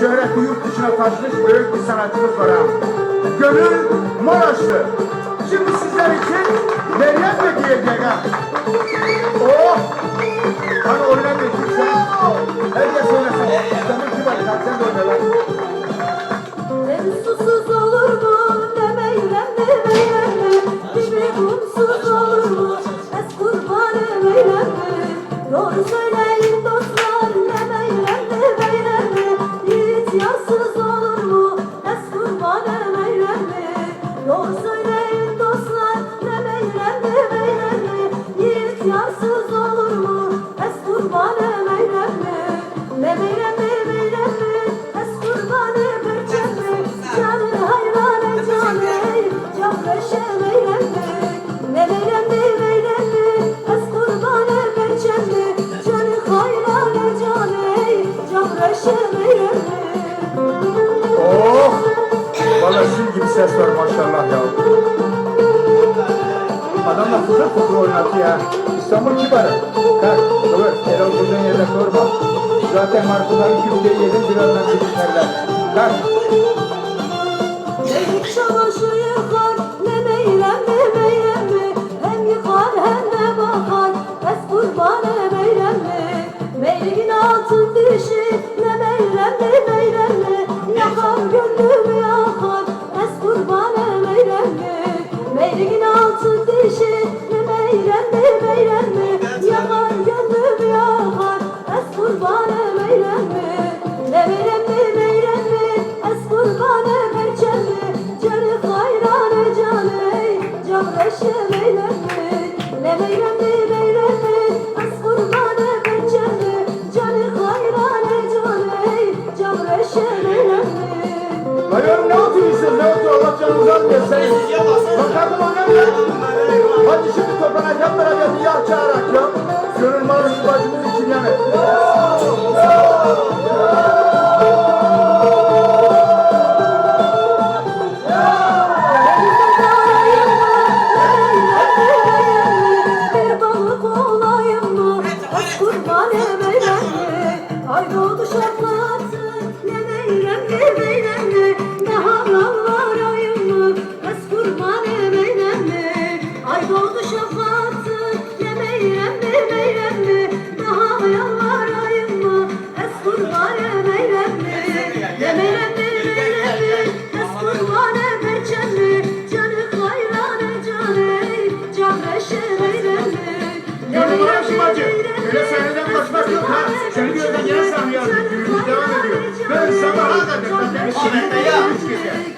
şöhreti yurt dışına taşmış büyük bir sanatçımız var ha. Gönül Maraşlı. Şimdi sizler için Meryem de diyecek ha. Oh! Hani oynamıyorsun sen. Herkes oynasın. İstanbul Kibar, sen de oyna lan. Hem susuz olur mu ne meylem ne meylem mi Gibi kumsuz olur mu es kurbanı meylem mi Doğru söyleyin Yiğit gibi ses var maşallah ya. Adamlar fıkır fıkır oynatıyor ya. İstanbul kibarı. Kalk, dur, el oturduğun yerde sorma. Zaten martıların küfteyi yedin, birazdan gidişlerler. Kalk. Leylik çamaşır yıkar ne meylem ne meylem mi Hem yıkar hem de bakar es kurban ne meylem mi Meyliğin oğlum ne oturuyorsun, ne oturuyorsun? Allah canınızı senin. Lan kalkın oynamıyor. Hadi şimdi beraber bir yağ çağırak ya. Ay doğdu şafattı Ne meylem ne meylem? Ne haramlar ayım mı? Aç kurban emeylem mi? Ay doğdu şafattı Ne meylem ne meylem mi? Ne haramlar ayım mı? Aç kurban emeylem mi? Ne meylem ne meylem emeylem mi? Canı canı meylem? Gönül marşı bacı. Öyle sahneden Thank you.